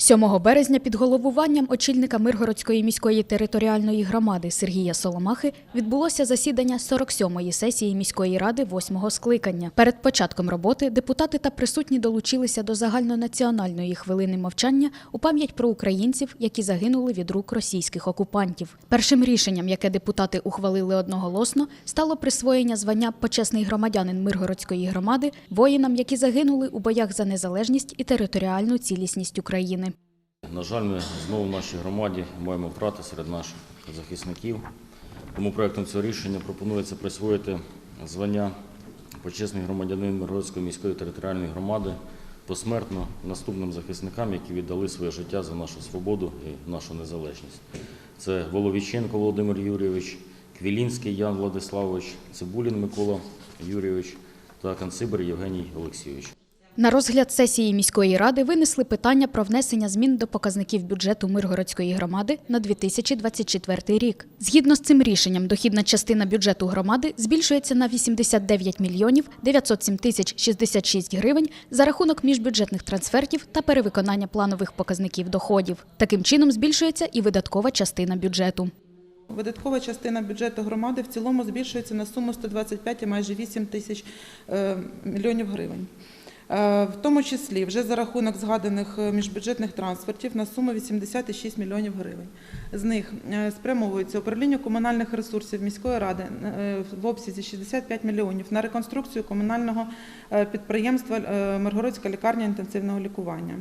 7 березня під головуванням очільника Миргородської міської територіальної громади Сергія Соломахи відбулося засідання 47-ї сесії міської ради 8-го скликання. Перед початком роботи депутати та присутні долучилися до загальнонаціональної хвилини мовчання у пам'ять про українців, які загинули від рук російських окупантів. Першим рішенням, яке депутати ухвалили одноголосно, стало присвоєння звання почесний громадянин Миргородської громади воїнам, які загинули у боях за незалежність і територіальну цілісність України. На жаль, ми знову в нашій громаді маємо втрати серед наших захисників. Тому проектом цього рішення пропонується присвоїти звання почесний громадянин Миргородської міської територіальної громади посмертно наступним захисникам, які віддали своє життя за нашу свободу і нашу незалежність. Це Воловіченко Володимир Юрійович, Квілінський Ян Владиславович, Цибулін Микола Юрійович та Канцибер Євгеній Олексійович. На розгляд сесії міської ради винесли питання про внесення змін до показників бюджету Миргородської громади на 2024 рік. Згідно з цим рішенням, дохідна частина бюджету громади збільшується на 89 мільйонів 907 тисяч 66 гривень за рахунок міжбюджетних трансфертів та перевиконання планових показників доходів. Таким чином збільшується і видаткова частина бюджету. Видаткова частина бюджету громади в цілому збільшується на суму 125 і майже 8 тисяч е, мільйонів гривень. Е, В тому числі вже за рахунок згаданих е, міжбюджетних трансфертів на суму 86 мільйонів гривень. З них е, спрямовується управління комунальних ресурсів міської ради в обсязі 65 мільйонів на реконструкцію комунального підприємства Миргородська лікарня інтенсивного лікування.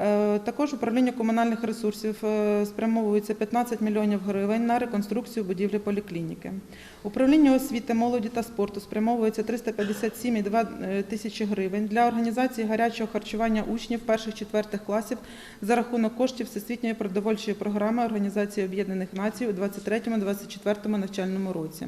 Е, Також управління комунальних ресурсів е, спрямовується 15 мільйонів гривень на реконструкцію будівлі поліклініки. Управління освіти, молоді та спорту спрямовується 357,2 е, тисячі гривень для організації гарячого харчування учнів перших-четвертих класів за рахунок коштів Всесвітньої продовольчої програми Організації Об'єднаних Націй у 23-24 навчальному році.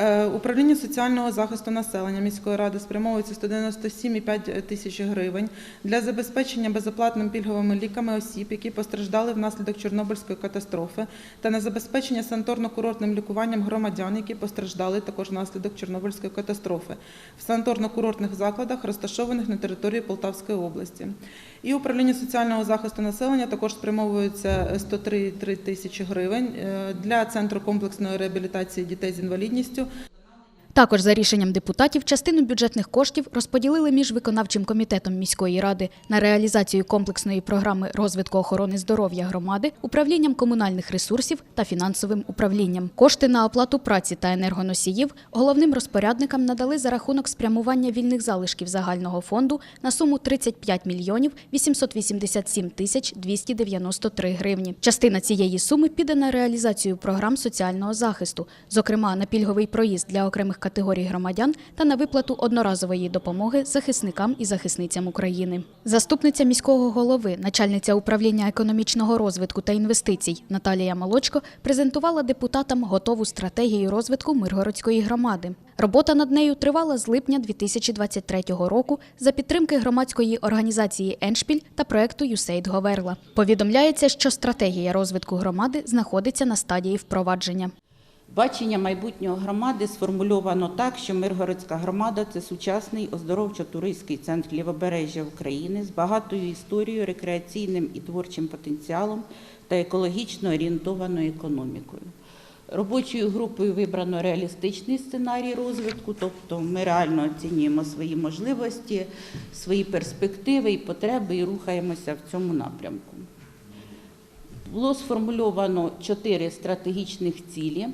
Е, Управління соціального захисту населення міської ради спрямовується 197,5 тисяч гривень для забезпечення безоплатними пільговими ліками осіб, які постраждали внаслідок Чорнобильської катастрофи, та на забезпечення санаторно-курортним лікуванням громадян, які постраждали також внаслідок Чорнобильської катастрофи в санаторно-курортних закладах, розташованих на території Полтавської області. І управління соціального захисту населення також спрямовується 103,3 тисячі гривень е, для центру комплексної реабілітації дітей з інвалідністю Також за рішенням депутатів частину бюджетних коштів розподілили між виконавчим комітетом міської ради на реалізацію комплексної програми розвитку охорони здоров'я громади, управлінням комунальних ресурсів та фінансовим управлінням. Кошти на оплату праці та енергоносіїв головним розпорядникам надали за рахунок спрямування вільних залишків загального фонду на суму 35 мільйонів 887 тисяч 293 гривні. Частина цієї суми піде на реалізацію програм соціального захисту, зокрема на пільговий проїзд для окремих категорій громадян та на виплату одноразової допомоги захисникам і захисницям України. Заступниця міського голови, начальниця управління економічного розвитку та інвестицій Наталія Молочко презентувала депутатам готову стратегію розвитку Миргородської громади. Робота над нею тривала з липня 2023 року за підтримки громадської організації Еншпіль та проекту «ЮСЕЙД Говерла. Повідомляється, що стратегія розвитку громади знаходиться на стадії впровадження. Бачення майбутнього громади сформульовано так, що Миргородська громада це сучасний оздоровчо-туристський центр лівобережжя України з багатою історією, рекреаційним і творчим потенціалом та екологічно орієнтованою економікою. Робочою групою вибрано реалістичний сценарій розвитку, тобто ми реально оцінюємо свої можливості, свої перспективи і потреби і рухаємося в цьому напрямку. Було сформульовано чотири стратегічних цілі,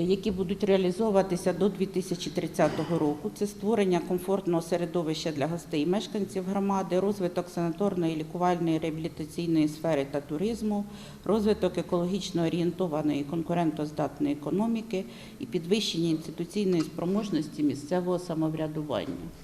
які будуть реалізовуватися до 2030 року. Це створення комфортного середовища для гостей і мешканців громади, розвиток санаторної, лікувальної, реабілітаційної сфери та туризму, розвиток екологічно орієнтованої конкурентоздатної економіки і підвищення інституційної спроможності місцевого самоврядування.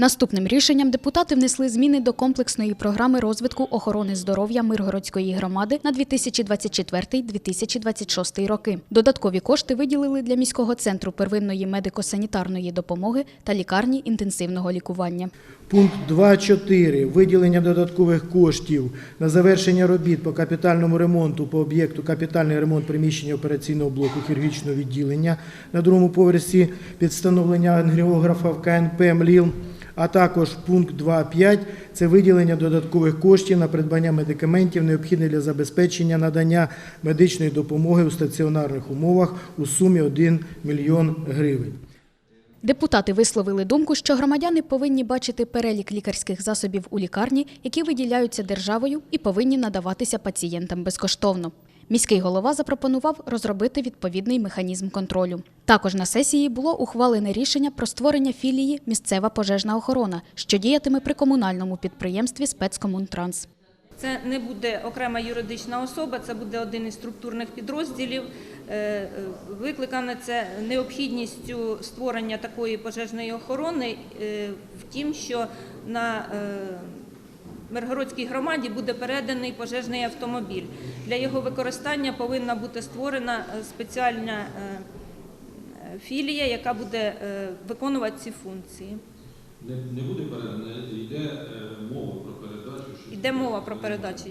Наступним рішенням депутати внесли зміни до комплексної програми розвитку охорони здоров'я Миргородської громади на 2024-2026 роки. Додаткові кошти виділили для міського центру первинної медико-санітарної допомоги та лікарні інтенсивного лікування. Пункт 2.4. Виділення додаткових коштів на завершення робіт по капітальному ремонту по об'єкту капітальний ремонт приміщення операційного блоку хірургічного відділення на другому поверсі під встановлення в КНП МЛІЛ. А також пункт 2.5 – це виділення додаткових коштів на придбання медикаментів, необхідних для забезпечення надання медичної допомоги у стаціонарних умовах у сумі 1 мільйон гривень. Депутати висловили думку, що громадяни повинні бачити перелік лікарських засобів у лікарні, які виділяються державою і повинні надаватися пацієнтам безкоштовно. Міський голова запропонував розробити відповідний механізм контролю. Також на сесії було ухвалене рішення про створення філії Місцева пожежна охорона, що діятиме при комунальному підприємстві Спецкомунтранс. Це не буде окрема юридична особа, це буде один із структурних підрозділів. Е, е, Викликане це необхідністю створення такої пожежної охорони е, в тім, що на Миргородській громаді буде переданий пожежний автомобіль. Для його використання повинна бути створена спеціальна філія, яка буде виконувати ці функції. Не, буде передано, йде мова про передачу. Йде мова про передачу.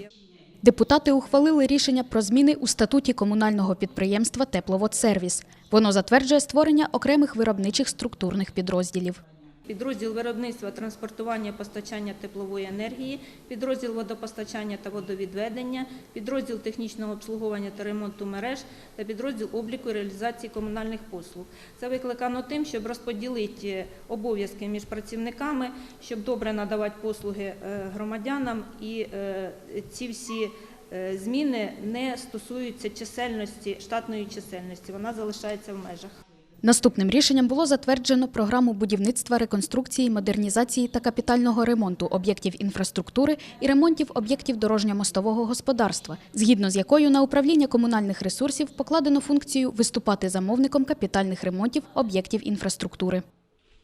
Депутати ухвалили рішення про зміни у статуті комунального підприємства Тепловодсервіс. Воно затверджує створення окремих виробничих структурних підрозділів. Підрозділ виробництва, транспортування, постачання теплової енергії, підрозділ водопостачання та водовідведення, підрозділ технічного обслуговування та ремонту мереж та підрозділ обліку і реалізації комунальних послуг. Це викликано тим, щоб розподілити обов'язки між працівниками, щоб добре надавати послуги е, громадянам, і е, ці всі е, зміни не стосуються чисельності, штатної чисельності. Вона залишається в межах. Наступним рішенням було затверджено програму будівництва, реконструкції, модернізації та капітального ремонту об'єктів інфраструктури і ремонтів об'єктів дорожньо-мостового господарства, згідно з якою на управління комунальних ресурсів покладено функцію виступати замовником капітальних ремонтів об'єктів інфраструктури.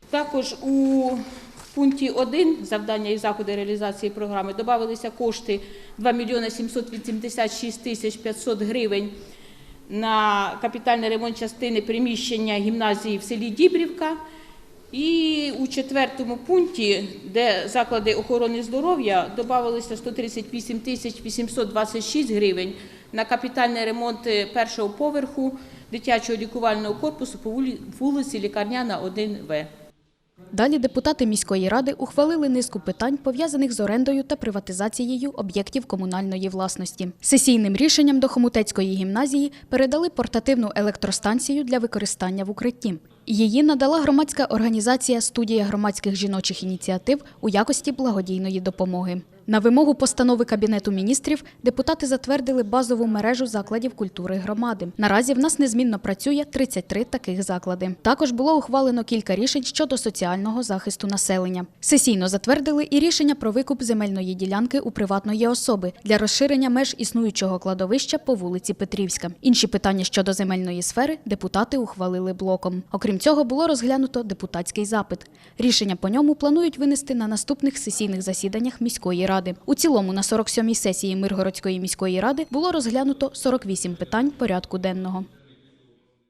Також у пункті 1 завдання і заходи реалізації програми додавалися кошти 2 мільйони 786 тисяч 500 гривень на капітальний ремонт частини приміщення гімназії в селі Дібрівка. І у четвертому пункті, де заклади охорони здоров'я, додавалося 138 тисяч 826 гривень на капітальний ремонт першого поверху дитячого лікувального корпусу по вулиці Лікарняна 1В. Далі депутати міської ради ухвалили низку питань, пов'язаних з орендою та приватизацією об'єктів комунальної власності. Сесійним рішенням до Хомутецької гімназії передали портативну електростанцію для використання в укритті. Її надала громадська організація Студія громадських жіночих ініціатив у якості благодійної допомоги. На вимогу постанови Кабінету міністрів депутати затвердили базову мережу закладів культури громади. Наразі в нас незмінно працює 33 таких заклади. Також було ухвалено кілька рішень щодо соціального захисту населення. Сесійно затвердили і рішення про викуп земельної ділянки у приватної особи для розширення меж існуючого кладовища по вулиці Петрівська. Інші питання щодо земельної сфери депутати ухвалили блоком. Окрім цього, було розглянуто депутатський запит. Рішення по ньому планують винести на наступних сесійних засіданнях міської ради. У цілому на 47-й сесії Миргородської міської ради було розглянуто 48 питань порядку денного.